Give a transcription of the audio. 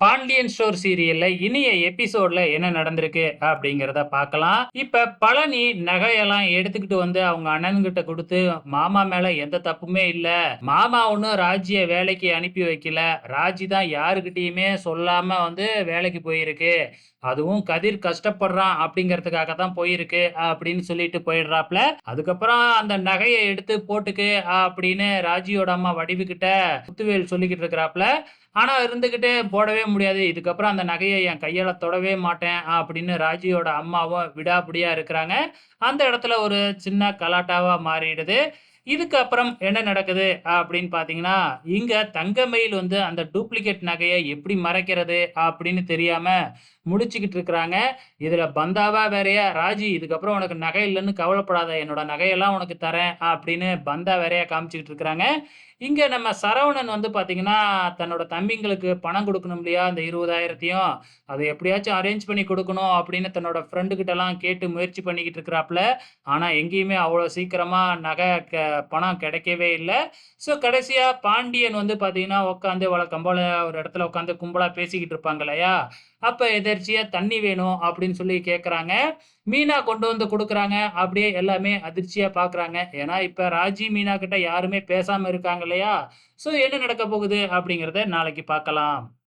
Pandian store சீரியல்ல இனிய எபிசோட்ல என்ன நடந்திருக்கு அப்படிங்கிறத பார்க்கலாம். இப்ப பழனி நகையெல்லாம் எடுத்துக்கிட்டு வந்து அவங்க அண்ணன்கிட்ட கொடுத்து மாமா மேல எந்த தப்புமே இல்ல. மாமா ஒன்னும் ராஜிய வேலைக்கு அனுப்பி வைக்கல. ராஜி தான் யாருக்கிட்டயுமே சொல்லாம வந்து வேலைக்கு போயிருக்கு. அதுவும் கதிர் கஷ்டப்படுறான் அப்படிங்கிறதுக்காக தான் போயிருக்கு அப்படின்னு சொல்லிட்டு போயிடுறாப்ல. அதுக்கப்புறம் அந்த நகையை எடுத்து போட்டுக்கு அப்படின்னு ராஜியோட அம்மா வடிவுகிட்ட முத்துவேல் சொல்லிக்கிட்டு இருக்கிறாப்ல. ஆனால் இருந்துக்கிட்டே போடவே முடியாது. இதுக்கப்புறம் அந்த நகையை என் கையால் தொடவே மாட்டேன் அப்படின்னு ராஜியோட அம்மாவும் விடாபிடியாக இருக்கிறாங்க. அந்த இடத்துல ஒரு சின்ன கலாட்டாவாக மாறிடுது. இதுக்கப்புறம் என்ன நடக்குது அப்படின்னு பார்த்தீங்கன்னா, இங்கே தங்கமயில் வந்து அந்த டூப்ளிகேட் நகையை எப்படி மறைக்கிறது அப்படின்னு தெரியாமல் முடிச்சுக்கிட்டு இருக்கிறாங்க. இதில் பந்தாவா வேறையா "ராஜி இதுக்கப்புறம் உனக்கு நகை இல்லைன்னு கவலைப்படாத. என்னோட நகையெல்லாம் உனக்கு தரேன்" அப்படின்னு பந்தா வேறையா காமிச்சுக்கிட்டு இருக்கிறாங்க. இங்கே நம்ம சரவணன் வந்து பார்த்தீங்கன்னா, தன்னோட தம்பிங்களுக்கு பணம் கொடுக்கணும் இல்லையா? அந்த இருபதாயிரத்தையும் அதை எப்படியாச்சும் அரேஞ்ச் பண்ணி கொடுக்கணும் அப்படின்னு தன்னோட ஃப்ரெண்டு கிட்டலாம் கேட்டு முயற்சி பண்ணிக்கிட்டு இருக்கிறாப்ல. ஆனால் எங்கேயுமே அவ்வளோ சீக்கிரமாக நகை க பணம் கிடைக்கவே இல்லை ஸோ கடைசியாக பாண்டியன் வந்து பார்த்தீங்கன்னா, உட்காந்து வள கம்போல ஒரு இடத்துல உட்காந்து கும்பலாக பேசிக்கிட்டு இருப்பாங்க இல்லையா? அப்போ எதர்ச்சியாக தண்ணி வேணும் அப்படின்னு சொல்லி கேட்குறாங்க மீனா கொண்டு வந்து கொடுக்குறாங்க அப்படியே எல்லாமே அதிர்ச்சியாக பார்க்குறாங்க. ஏன்னா, இப்போ ராஜி, மீனா கிட்ட யாருமே பேசாமல் இருக்காங்க இல்லையா? ஸோ என்ன நடக்க போகுது அப்படிங்கிறத நாளைக்கு பார்க்கலாம்.